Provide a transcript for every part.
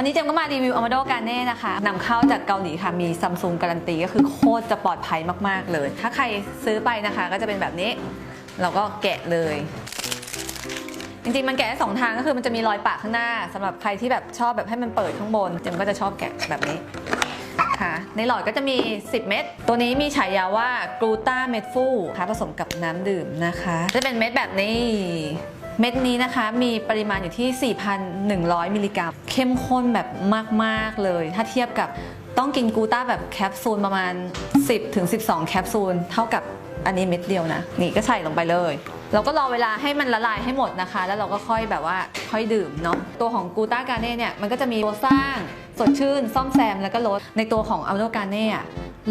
อันนี้เจมก็มารีวิว Amado g a r n e นะคะนำเข้าจากเกาหลีค่ะมีซัมซุงการันตีก็คือโคตรจะปลอดภัยมากๆเลย ถ้าใครซื้อไปนะคะก็จะเป็นแบบนี้ เราก็แกะเลย จริงๆมันแกะได้สองทางก็คือมันจะมีรอยปะข้างหน้าสำหรับใครที่แบบชอบแบบให้มันเปิดข้างบน เจมก็จะชอบแกะแบบนี้ คะ ในหลอดก็จะมี 10 เม็ด ตัวนี้มีฉายาว่ากลูตาเม็ดฟูค่ะผสมกับน้ำดื่มนะคะ จะเป็นเม็ดแบบนี้ เม็ดนี้นะคะมีปริมาณอยู่ที่ 4,100 มิลลิกรัม เข้มข้นแบบมาก ๆ เลย ถ้าเทียบกับต้องกินกูต้าแบบแคปซูลประมาณ 10-12 แคปซูล เท่ากับอันนี้เม็ดเดียวนะ นี่ก็ใส่ลงไปเลย เราก็รอเวลาให้มันละลายให้หมดนะคะ แล้วเราก็ค่อยแบบว่าค่อยดื่มเนาะตัวของกูต้าการเน่เนี่ยมันก็จะมีตัวสร้าง สดชื่น ซ่อมแซมแล้วก็ลด ในตัวของอัลโดกาเน่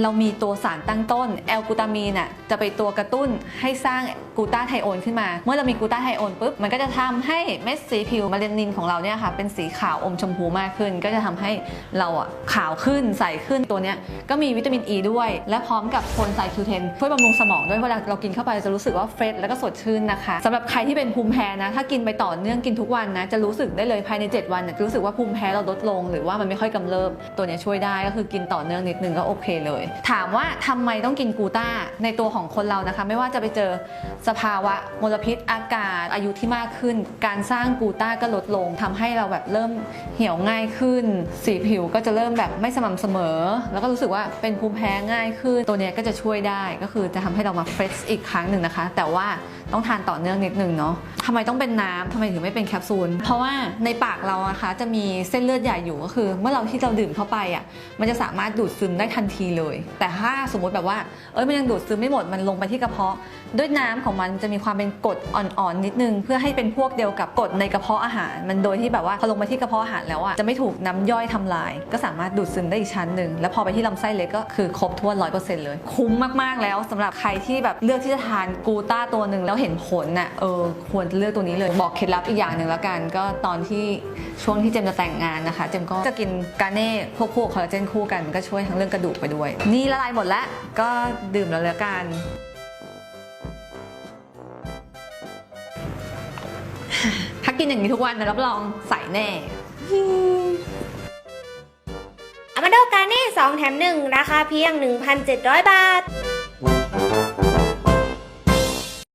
เรามีตัวสารตั้งต้นแอลกูตามีนอะจะไปตัวกระตุ้นให้สร้างกูตาไทโอนขึ้นมา เมื่อเรามีกูตาไทโอนปุ๊บ มันก็จะทำให้เม็ดสีผิวมาเลนินของเราเนี่ยค่ะเป็นสีขาวอมชมพูมากขึ้น ก็จะทำให้เราอะขาวขึ้นใสขึ้นตัวเนี้ยก็มีวิตามินอ e ีด้วย และพร้อมกับโคนไซคิวเทนช่วยบำรุงสมองด้วยเวลาเรากินเข้าไปจะรู้สึกว่าเฟรชแล้วก็สดชื่นนะคะสำหรับใครที่เป็นภูมิแพ้นะถ้ากินไปต่อเนื่องกินทุกวันนะจะรู้สึกได้เลยภายใน 7 วันเนี่ยจะรู้สึกว่าภูมิแพ้เราลดลงหรือว่ามันไม่ค่อยกำเริบตัวเนี้ยช่วยได้ก็คือกินต่อเนื่องนิดนึงก็โอเคเลย ถามว่าทำไมต้องกินกูต้าในตัวของคนเรานะคะ ไม่ว่าจะไปเจอสภาวะมลพิษอากาศ อายุที่มากขึ้น การสร้างกูต้าก็ลดลงทำให้เราแบบเริ่มเหี่ยวง่ายขึ้น สีผิวก็จะเริ่มแบบไม่สม่ำเสมอ แล้วก็รู้สึกว่าเป็นภูมิแพ้ง่ายขึ้น ตัวเนี้ยก็จะช่วยได้ก็คือจะทำให้เรามาเฟรชอีกครั้งหนึ่งนะคะ แต่ว่า ต้องทานต่อเนื่องนิดนึงเนาะทำไมต้องเป็นน้ำทำไมถึงไม่เป็นแคปซูล เพราะว่าในปากเราอะคะจะมีเส้นเลือดใหญ่อยู่ก็คือ เมื่อเราที่เราดื่มเข้าไปอะมันจะสามารถดูดซึมได้ทันทีเลย แต่ถ้าสมมติแบบว่าเอ้ยมันยังดูดซึมไม่หมดมันลงไปที่กระเพาะ ด้วยน้ำของมันจะมีความเป็นกรดอ่อนๆนิดนึง เพื่อให้เป็นพวกเดียวกับกรดในกระเพาะอาหาร มันโดยที่แบบว่าพอลงไปที่กระเพาะอาหารแล้วอะจะไม่ถูกน้ำย่อยทำลาย ก็สามารถดูดซึมได้อีกชั้นหนึ่งแล้วพอไปที่ลำไส้เล็กก็คือครบถ้วร้อยเปอร์เซ็นต์เลย คุ้มมากๆแล้วสำหรับใครที่แบบเลือกที่จะทานกูต้าตัวหนึ่งแล้วเห็นผลน่ะเออควรจะเลือกตัวนี้เลยบอกเคล็ดลับอีกอย่างหนึ่งแล้วกัน ก็ตอนที่ช่วงที่เจมจะแต่งงานนะคะ เจมก็จะกินกาเน่ควบคู่กับคอลลาเจนคู่กันมันก็ช่วยทั้งเรื่องกระดูกไปด้วย นี่ละลายหมดแล้วก็ดื่มแล้วแล้วกันถ้ากินอย่างนี้ทุกวันนะรับรองใส่แน่อามาโดกาเน่2แถม 1 ราคาเพียง 1,700 บาท